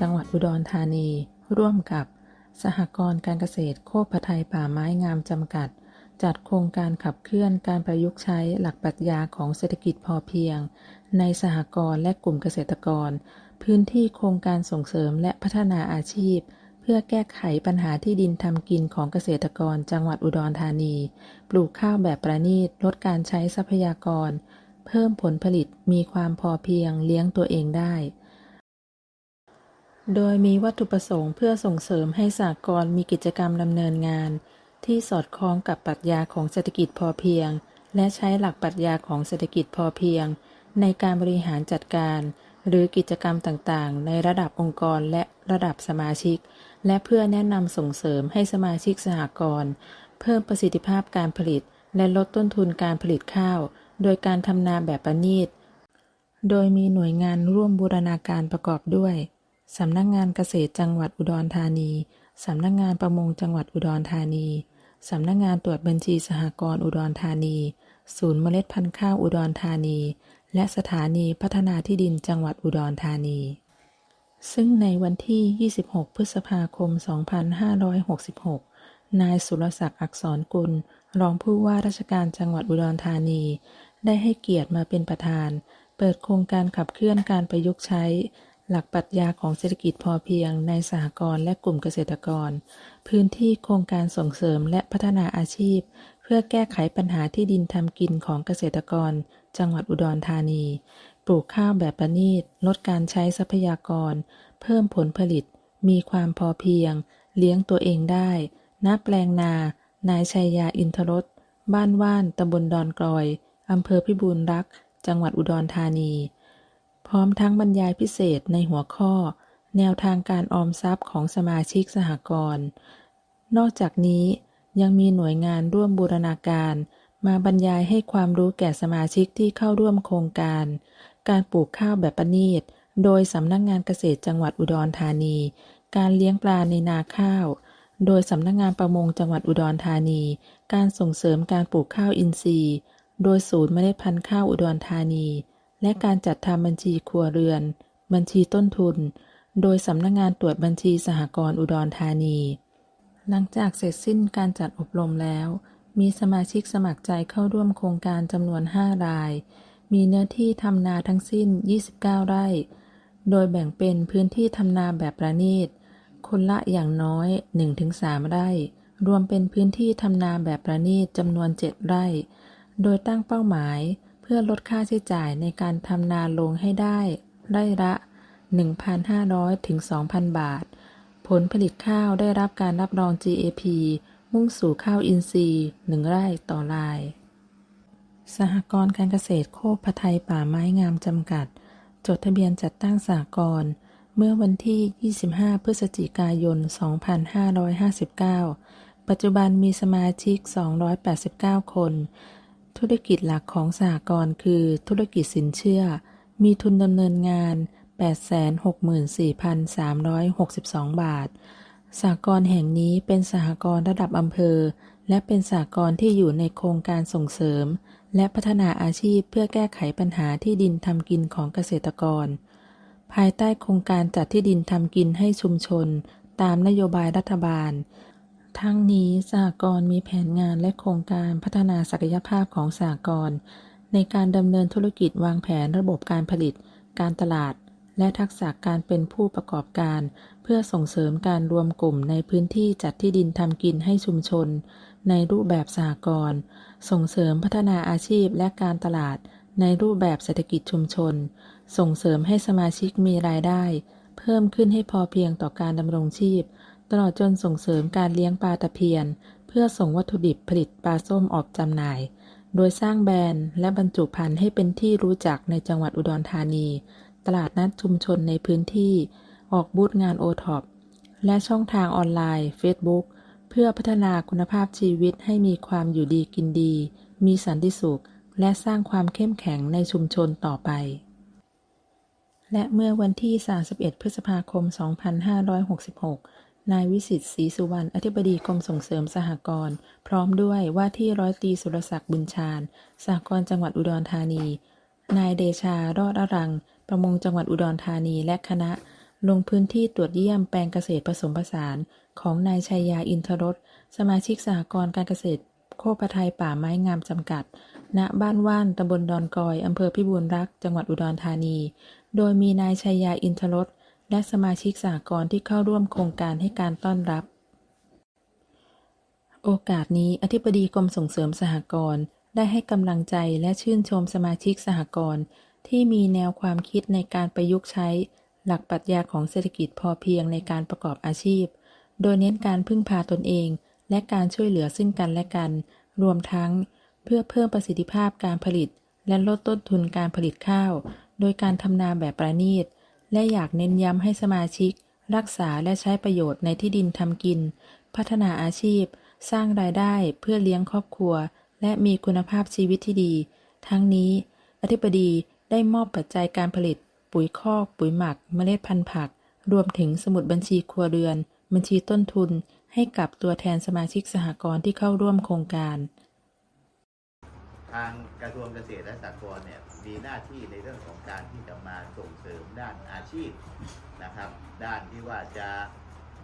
จังหวัดอุดรธานี ร่วมกับ สหกรณ์การเกษตรโคกพะไทยป่าไม้งามจำกัด จัดโครงการขับเคลื่อนการประยุกต์ใช้หลักปรัชญาของเศรษฐกิจพอเพียง ในสหกรณ์และกลุ่มเกษตรกร พื้นที่โครงการส่งเสริมและพัฒนาอาชีพ เพื่อแก้ไขปัญหาที่ดินทำกินของเกษตรกร จังหวัดอุดรธานี ปลูกข้าวแบบประณีตลดการใช้ทรัพยากร เพิ่มผลผลิตมีความพอเพียงเลี้ยงตัวเองได้ โดยมีวัตถุประสงค์เพื่อส่งเสริมให้สหกรณ์มีกิจกรรมดำเนินงาน ที่สอดคล้องกับปรัชญาของเศรษฐกิจพอเพียง และใช้หลักปรัชญาของเศรษฐกิจพอเพียง ในการบริหารจัดการ หรือกิจกรรมต่างๆ ในระดับองค์กรและระดับสมาชิก และเพื่อแนะนำส่งเสริมให้สมาชิกสหกรณ์เพิ่มประสิทธิภาพการผลิต และลดต้นทุนการผลิตข้าว โดยการทำนาแบบประณีต โดยมีหน่วยงานร่วมบูรณาการประกอบด้วย สำนักงงานเกษตรจังหวัดอุดรธานี สำนักงงานประมงจังหวัดอุดรธานี สำนักงงานตรวจบัญชีสหกรณ์อุดรธานี ศูนย์เมล็ดพันธุ์ข้าวอุดรธานี และสถานีพัฒนาที่ดินจังหวัดอุดรธานี ซึ่งในวันที่ 26 พฤษภาคม 2566 นายสุรศักดิ์อักษรกุล รองผู้ว่าราชการจังหวัดอุดรธานี ได้ให้เกียรติมาเป็นประธาน เปิดโครงการขับเคลื่อนการประยุกต์ใช้ หลักปรัชญาของเศรษฐกิจพอเพียงในสหกรณ์และกลุ่มเกษตรกร พื้นที่โครงการส่งเสริมและพัฒนาอาชีพ เพื่อแก้ไขปัญหาที่ดินทำกินของเกษตรกร จังหวัดอุดรธานี ปลูกข้าวแบบประณีต ลดการใช้ทรัพยากร เพิ่มผลผลิต มีความพอเพียง เลี้ยงตัวเองได้ณแปลงนา นายชัยยาอินทรสบ้านว่านตำบลดอนกลอยอำเภอพิบูลรักษ์จังหวัดอุดรธานี พร้อมทั้งบรรยายพิเศษในหัวข้อ แนวทางการออมทรัพย์ของสมาชิกสหกรณ์ นอกจากนี้ยังมีหน่วยงานร่วมบูรณาการ มาบรรยายให้ความรู้แก่สมาชิกที่เข้าร่วมโครงการ การปลูกข้าวแบบประณีต โดยสำนักงงานเกษตรจังหวัดอุดรธานี การเลี้ยงปลาในนาข้าว โดยสำนักงานประมงจังหวัดอุดรธานี การส่งเสริมการปลูกข้าวอินทรีย์ โดยศูนย์เมล็ดพันธุ์ข้าวอุดรธานี และการจัดทำบัญชีครัวเรือน บัญชีต้นทุน โดยสำนักงานตรวจบัญชีสหกรณ์อุดรธานี หลังจากเสร็จสิ้นการจัดอบรมแล้ว มีสมาชิกสมัครใจเข้าร่วมโครงการจำนวน 5 ราย มีเนื้อที่ทำนาทั้งสิ้น 29 ไร่ โดยแบ่งเป็นพื้นที่ทำนาแบบประณีต คนละอย่างน้อย 1-3 ไร่ รวมเป็นพื้นที่ทำนาแบบประณีตจำนวน 7 ไร่ โดยตั้งเป้าหมาย พื่อลดค่าใช้จ่ายในการทำนาลงให้ได้ ไร่ละ 1,500 ถึง 2,000 บาท ผลผลิตข้าวได้รับการรับรอง GAP มุ่งสู่ข้าวอินทรีย์1ไร่ต่อราย สหกรณ์การเกษตรโคกพะไทยป่าไม้งามจำกัด จดทะเบียนจัดตั้งสหกรณ์เมื่อวันที่ 25 พฤศจิกายน 2559 ปัจจุบันมีสมาชิก 289 คน ธุรกิจหลักของสหกรณ์คือธุรกิจสินเชื่อ มีทุนดำเนินงาน 864,362 บาท สหกรณ์แห่งนี้เป็นสหกรณ์ระดับอำเภอ และเป็นสหกรณ์ที่อยู่ในโครงการส่งเสริม และพัฒนาอาชีพเพื่อแก้ไขปัญหาที่ดินทำกินของเกษตรกร ภายใต้โครงการจัดที่ดินทำกินให้ชุมชน ตามนโยบายรัฐบาล ทั้งนี้สหกรณ์มีแผนงานและโครงการพัฒนาศักยภาพของสหกรณ์ในการดำเนินธุรกิจวางแผนระบบการผลิต การตลาด และทักษะการเป็นผู้ประกอบการ เพื่อส่งเสริมการรวมกลุ่มในพื้นที่จัดที่ดินทำกินให้ชุมชน ในรูปแบบสหกรณ์ส่งเสริมพัฒนาอาชีพและการตลาด ในรูปแบบเศรษฐกิจชุมชน ส่งเสริมให้สมาชิกมีรายได้ เพิ่มขึ้นให้พอเพียงต่อการดำรงชีพ ตลอดจนส่งเสริมการเลี้ยงปลาตะเพียน เพื่อส่งวัตถุดิบผลิตปลาส้มออกจำหน่าย โดยสร้างแบรนด์และบรรจุภัณฑ์ให้เป็นที่รู้จักในจังหวัดอุดรธานี ตลาดนัดชุมชนในพื้นที่ ออกบูธงานโอท็อปและช่องทางออนไลน์ Facebook เพื่อพัฒนาคุณภาพชีวิตให้มีความอยู่ดีกินดี มีสันติสุข และสร้างความเข้มแข็งในชุมชนต่อไป และเมื่อวันที่ 31 พฤษภาคม 2566 นายวิสิตศรีสุวรรณ อธิบดีกรมส่งเสริมสหกรณ์ พร้อมด้วยว่าที่ร้อยตรีสุรศักดิ์บุญชาญ สหกรณ์จังหวัดอุดรธานี นายเดชารอดอรัง ประมงจังหวัดอุดรธานีและคณะ ลงพื้นที่ตรวจเยี่ยมแปลงเกษตรผสมผสาน ของนายชัยยาอินทรส สมาชิกสหกรณ์การเกษตร โคกระไทยป่าไม้งามจำกัด ณ บ้านว่านตำบลดอนกอย อำเภอพิบูลรักษ์จังหวัดอุดรธานี โดยมีนายชัยยาอินทรสและสมาชิกสหกรณ์ที่เข้าร่วมโครงการให้การต้อนรับ โอกาสนี้อธิบดีกรมส่งเสริมสหกรณ์ได้ให้กำลังใจและชื่นชมสมาชิกสหกรณ์ที่มีแนวความคิดในการประยุกต์ใช้ หลักปรัชญาของเศรษฐกิจพอเพียงในการประกอบอาชีพ โดยเน้นการพึ่งพาตนเอง และการช่วยเหลือซึ่งกันและกัน รวมทั้ง เพื่อเพิ่มประสิทธิภาพการผลิต และลดต้นทุนการผลิตข้าว โดยการทำนาแบบประณีต และอยากเน้นย้ำให้สมาชิก รักษาและใช้ประโยชน์ในที่ดินทำกิน พัฒนาอาชีพ สร้างรายได้เพื่อเลี้ยงครอบครัว และมีคุณภาพชีวิตที่ดี ทั้งนี้ อธิบดีได้มอบปัจจัยการผลิต ปุ๋ยคอก ปุ๋ยหมัก เมล็ดพันธุ์ผัก รวมถึงสมุดบัญชีครัวเรือน บัญชีต้นทุน ให้กับตัวแทนสมาชิกสหกรณ์ที่เข้าร่วมโครงการ ทางกระทรวงเกษตรและสหกรณ์เนี่ยมีหน้าที่ในเรื่องของการที่จะมาส่งเสริมด้านอาชีพนะครับ ด้านที่ว่าจะ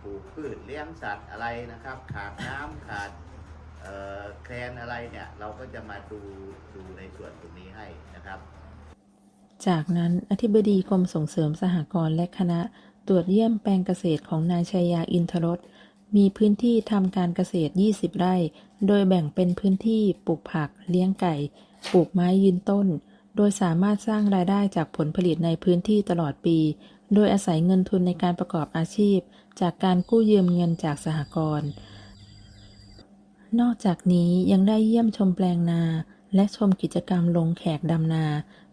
ปลูกพืชเลี้ยงสัตว์อะไรนะครับ ขาดน้ำขาดแคลนอะไรเนี่ยเราก็จะมาดูดูในส่วนตรงนี้ให้นะครับ จากนั้นอธิบดีกรมส่งเสริมสหกรณ์และคณะตรวจเยี่ยมแปลงเกษตรของนายชัยยาอินทรสมีพื้นที่ทำการเกษตร 20 ไร่ โดยแบ่งเป็นพื้นที่ปลูกผัก เลี้ยงไก่ ปลูกไม้ยืนต้น โดยสามารถสร้างรายได้จากผลผลิตในพื้นที่ตลอดปี โดยอาศัยเงินทุนในการประกอบอาชีพ จากการกู้ยืมเงินจากสหกรณ์ นอกจากนี้ยังได้เยี่ยมชมแปลงนา และชมกิจกรรมลงแขกดำนา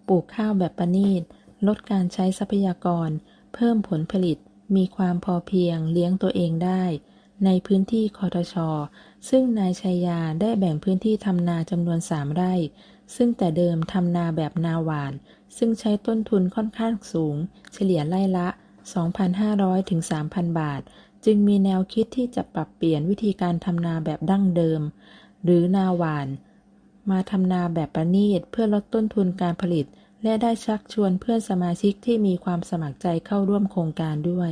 ปลูกข้าวแบบประณีต ลดการใช้ทรัพยากร เพิ่มผลผลิต มีความพอเพียงเลี้ยงตัวเองได้ ในพื้นที่คอทช ซึ่งนายชัยยาได้แบ่งพื้นที่ทำนาจำนวน3ไร่ ซึ่งแต่เดิมทำนาแบบนาหวาน ซึ่งใช้ต้นทุนค่อนข้างสูง เฉลี่ยไร่ละ 2,500ถึง3,000 บาท จึงมีแนวคิดที่จะปรับเปลี่ยนวิธีการทำนาแบบดั้งเดิม หรือนาหวาน มาทำนาแบบประณีตเพื่อลดต้นทุนการผลิต และได้ชักชวนเพื่อนสมาชิกที่มีความสมัครใจเข้าร่วมโครงการด้วย